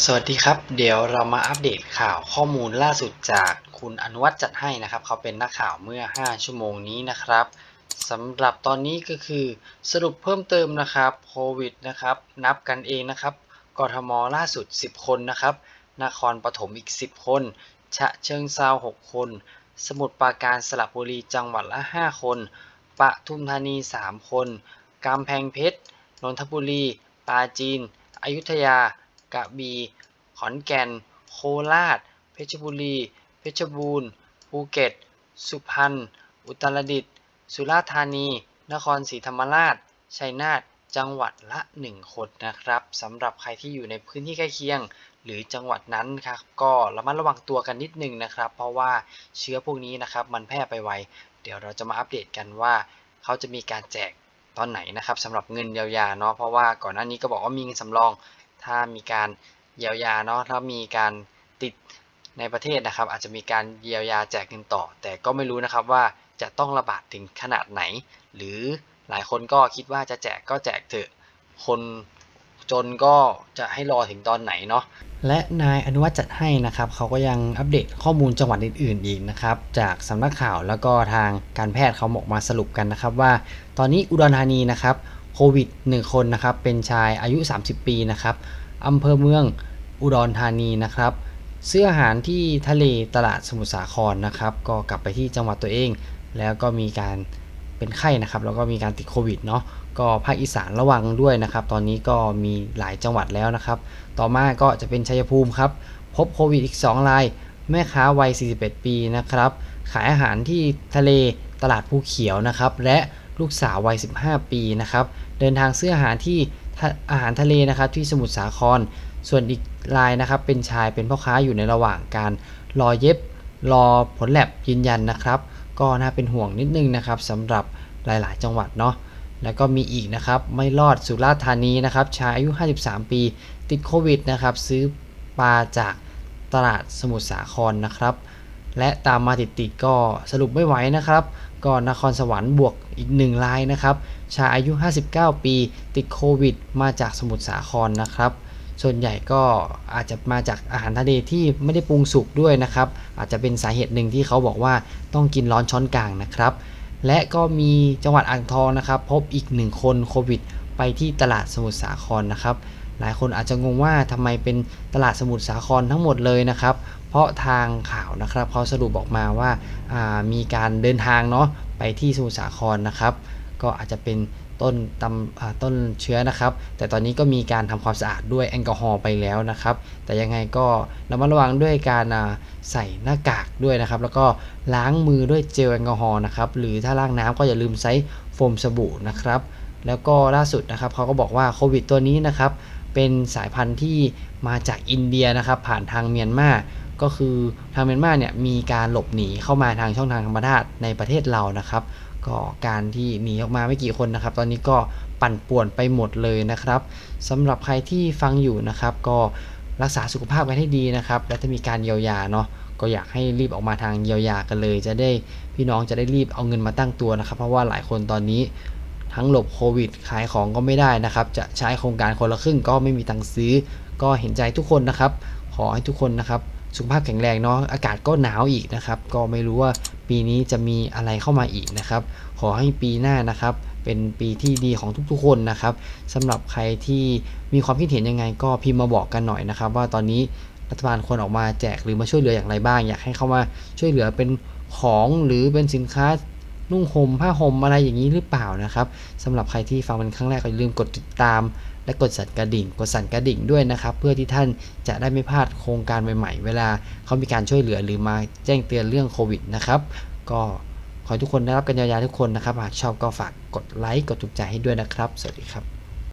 สวัสดีครับ เดี๋ยวเรามาอัปเดตข่าวข้อมูลล่าสุดจากคุณอนุวัฒน์จัดให้นะครับ เขาเป็นนักข่าวเมื่อ 5 ชั่วโมงนี้นะครับสำหรับตอนนี้ก็คือสรุปเพิ่มเติมนะครับโควิดนะครับ นับกันเองนะครับกทมล่าสุด 10 คนนะครับนครปฐมอีก 10 คนฉะเชิงเซา6 คน สมุทรปราการสระบุรีจังหวัดละ 5 คนปทุมธานี 3 คนกำแพงเพชรนนทบุรีปราจีน อยุธยา กระบี่ ขอนแก่น โคราช เพชรบุรี เพชรบูรณ์ ภูเก็ต สุพรรณ อุตรดิตถ์ สุราษฎร์ธานี นครศรีธรรมราช ชัยนาท จังหวัดละ 1 คนนะครับสำหรับใครที่อยู่ในพื้นที่ใกล้เคียง หรือจังหวัดนั้นครับก็ระมัดระวังตัวกันนิดนึงนะครับ เพราะว่าเชื้อพวกนี้นะครับมันแพร่ไปไว เดี๋ยวเราจะมาอัปเดตกันว่าเขาจะมีการแจกตอนไหนนะครับสำหรับเงินเยียวยาเนาะเพราะว่าก่อนหน้านี้ก็บอกว่ามีเงินสำรอง ถ้ามีการเยียวยาเนาะถ้ามีการติดในประเทศนะครับ อาจจะมีการเยียวยาแจกเงินต่อ แต่ก็ไม่รู้นะครับว่าจะต้องระบาดถึงขนาดไหน หรือหลายคนก็คิดว่าจะแจกก็แจกเถอะคนจนก็จะให้รอถึงตอนไหนเนาะและนายอนุวัฒน์จัดให้นะครับเขาก็ยังอัปเดตข้อมูลจังหวัดอื่นๆอีกนะครับจากสำนักข่าวแล้วก็ทางการแพทย์เขาบอกมาสรุปกันนะครับว่า ตอนนี้อุดรธานีนะครับ โควิด 1 คนนะครับ เป็นชายอายุ 30 ปีนะครับอำเภอเมืองอุดรธานีนะครับ ซื้ออาหารที่ทะเลตลาดสมุทรสาครนะครับ ก็กลับไปที่จังหวัดตัวเอง แล้วก็มีการเป็นไข้นะครับ แล้วก็มีการติดโควิดเนาะก็ภาคอีสานระวังด้วยนะครับ ตอนนี้ก็มีหลายจังหวัดแล้วนะครับ ต่อมาก็จะเป็นชัยภูมิครับ พบโควิดอีก 2 ราย แม่ค้าวัย 41 ปีนะครับ ขายอาหารที่ทะเลตลาดภูเขียวนะครับ และลูกสาววัย 15 ปีนะครับ เดินทางซื้ออาหารที่อาหารทะเลนะครับที่สมุทรสาคร ส่วนอีกรายนะครับเป็นชายเป็นพ่อค้าอยู่ในระหว่างการรอเย็บรอผลแลบยืนยันนะครับ ก็น่าเป็นห่วงนิดนึงนะครับสำหรับหลาย ๆ จังหวัดเนาะแล้วก็มีอีกนะครับไม่รอดสุราษฎร์ธานีนะครับชายอายุ 53 ปี ติดโควิดนะครับซื้อปลาจากตลาดสมุทรสาครนะครับ และตามมาติดๆก็สรุปไม่ไหวนะครับ ก็นครสวรรค์บวกอีก 1 รายนะครับ ชายอายุ 59 ปี ติดโควิด มาจากสมุทรสาครนะครับ ส่วนใหญ่ก็อาจจะมาจากอาหารทะเลที่ไม่ได้ปรุงสุกด้วยนะครับ อาจจะเป็นสาเหตุหนึ่งที่เขาบอกว่าต้องกินร้อนช้อนกลางนะครับ และก็มีจังหวัดอ่างทองนะครับ พบอีกหนึ่งคนโควิด ไปที่ตลาดสมุทรสาครนะครับ หลายคนอาจจะงงว่าทำไมเป็นตลาดสมุทรสาครทั้งหมดเลยนะครับ เพราะทางข่าวนะครับเขาสรุปบอกมาว่าามีการเดินทางเนาะไปที่สมุทรสาครนะครับ ก็อาจจะเป็นต้นตำต้นเชื้อนะครับ แต่ตอนนี้ก็มีการทำความสะอาดด้วยแอลกอฮอล์ไปแล้วนะครับ แต่ยังไงก็ระมัดระวังด้วยการใส่หน้ากากด้วยนะครับ แล้วก็ล้างมือด้วยเจลแอลกอฮอล์นะครับ หรือถ้าล้างน้ำก็อย่าลืมใช้โฟมสบู่นะครับ แล้วก็ล่าสุดนะครับเขาก็บอกว่าโควิดตัวนี้นะครับ เป็นสายพันธุ์ที่มาจากอินเดียนะครับ ผ่านทางเมียนมาก็คือทางเมียนมาเนี่ยมีการหลบหนีเข้ามาทางช่องทางธรรมชาติในประเทศเรานะครับ ก็การที่หนีออกมาไม่กี่คนนะครับ ตอนนี้ก็ปั่นป่วนไปหมดเลยนะครับสำหรับใครที่ฟังอยู่นะครับ ก็รักษาสุขภาพกันให้ดีนะครับ และถ้ามีการเยียวยาเนาะก็อยากให้รีบออกมาทางเยียวยากันเลย จะได้พี่น้องจะได้รีบเอาเงินมาตั้งตัวนะครับ เพราะว่าหลายคนตอนนี้ทั้งหลบโควิด ขายของก็ไม่ได้นะครับ จะใช้โครงการคนละครึ่งก็ไม่มีตังค์ซื้อ ก็เห็นใจทุกคนนะครับ ขอให้ทุกคนนะครับ สุขภาพแข็งแรงเนาะอากาศก็หนาวอีกนะครับ ก็ไม่รู้ว่าปีนี้จะมีอะไรเข้ามาอีกนะครับ ขอให้ปีหน้านะครับ เป็นปีที่ดีของทุกๆคนนะครับสำหรับใครที่มีความคิดเห็นยังไง ก็พิมพ์มาบอกกันหน่อยนะครับ ว่าตอนนี้รัฐบาลควรออกมาแจกหรือมาช่วยเหลืออย่างไรบ้าง อยากให้เข้ามาช่วยเหลือเป็นของหรือเป็นสินค้า นุ่งห่มผ้าห่มอะไรอย่างนี้หรือเปล่านะครับสำหรับใครที่ฟังเป็นครั้งแรกก็อย่าลืมกดติดตาม และกดสั่นกระดิ่ง กดสั่นกระดิ่งด้วยนะครับ เพื่อที่ท่านจะได้ไม่พลาดโครงการใหม่ๆ เวลาเขามีการช่วยเหลือหรือมาแจ้งเตือนเรื่องโควิดนะครับ ก็ขอให้ทุกคนได้รับกันยาวๆทุกคนนะครับ หากชอบก็ฝากกดไลค์กดถูกใจให้ด้วยนะครับ สวัสดีครับ